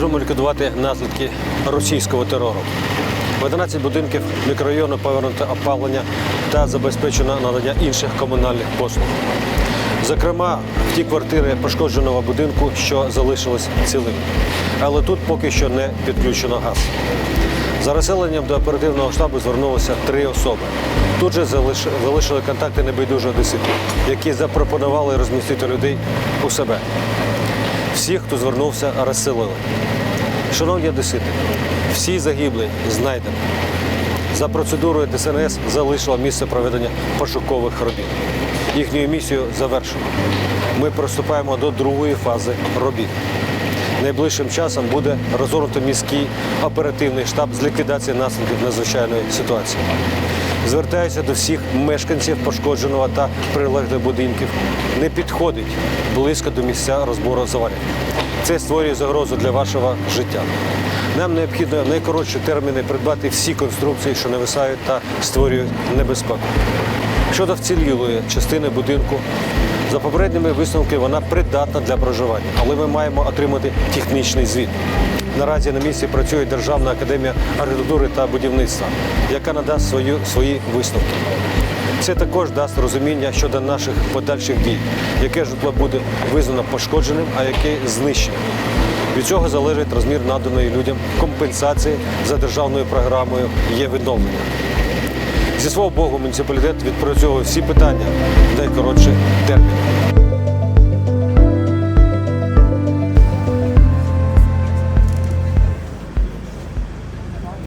ліквідувати наслідки російського терору. В 11 будинків мікрорайону повернуто опалення та забезпечено надання інших комунальних послуг. Зокрема, в ті квартири пошкодженого будинку, що залишились цілими. Але тут поки що не підключено газ. За розселенням до оперативного штабу звернулося три особи. Тут же залишили контакти небайдужого одеситів, які запропонували розмістити людей у себе. Всіх, хто звернувся, розселили. Шановні одесити, всі загиблі знайдені. За процедурою ДСНС залишило місце проведення пошукових робіт. Їхню місію завершено. Ми приступаємо до другої фази робіт. Найближчим часом буде розгорнуто міський оперативний штаб з ліквідації наслідків надзвичайної ситуації. Звертаюся до всіх мешканців пошкодженого та прилеглих будинків. Не підходить близько до місця розбору завалів. Це створює загрозу для вашого життя. Нам необхідно найкоротші терміни придбати всі конструкції, що нависають та створюють небезпеку. Щодо вцілілої частини будинку, за попередніми висновками вона придатна для проживання, але ми маємо отримати технічний звіт. Наразі на місці працює Державна академія архітектури та будівництва, яка надасть свою, свої висновки. Це також дасть розуміння щодо наших подальших дій, яке житло буде визнано пошкодженим, а яке знищене. Від цього залежить розмір наданої людям компенсації за державною програмою є відновлення. Зі свого боку, муніципалітет відпрацьовує всі питання в найкоротший терміни.